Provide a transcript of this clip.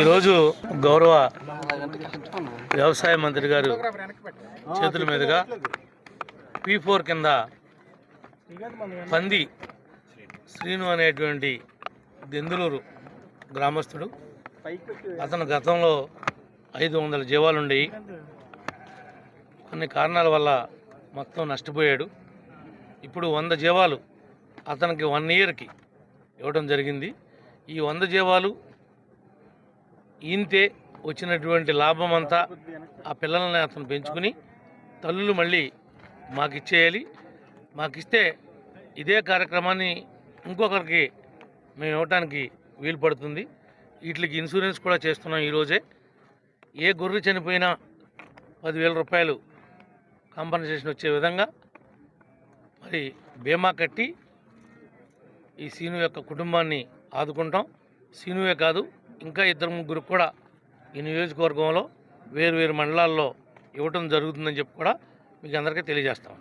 ఈరోజు గౌరవ వ్యవసాయ మంత్రి గారు చేతుల మీదుగా పీ ఫోర్ కింద పంది శ్రీను అనేటువంటి దెందులూరు గ్రామస్తుడు. అతను గతంలో ఐదు వందల జీవాలు ఉండేవి కొన్ని కారణాల వల్ల మొత్తం నష్టపోయాడు. ఇప్పుడు వంద జీవాలు అతనికి వన్ ఇయర్కి ఇవ్వడం జరిగింది. ఈ వంద జీవాలు ఈంతే వచ్చినటువంటి లాభం అంతా ఆ పిల్లల్ని అతను పెంచుకుని తల్లులు మళ్ళీ మాకు ఇచ్చేయాలి మాకు ఇస్తే ఇదే కార్యక్రమాన్ని ఇంకొకరికి మేము ఇవ్వటానికి వీలు పడుతుంది. వీటికి ఇన్సూరెన్స్ కూడా చేస్తున్నాం ఈరోజే ఏ గొర్రె చనిపోయినా పదివేల రూపాయలు కాంపన్సేషన్ వచ్చే విధంగా మరి బీమా కట్టి ఈ సీను యొక్క కుటుంబాన్ని ఆదుకుంటాం. సీనువే కాదు ఇంకా ఇద్దరు ముగ్గురు కూడా ఈ నియోజకవర్గంలో వేరు వేరు మండలాల్లో ఇవ్వటం జరుగుతుందని చెప్పి కూడా మీకు అందరికీ తెలియజేస్తాం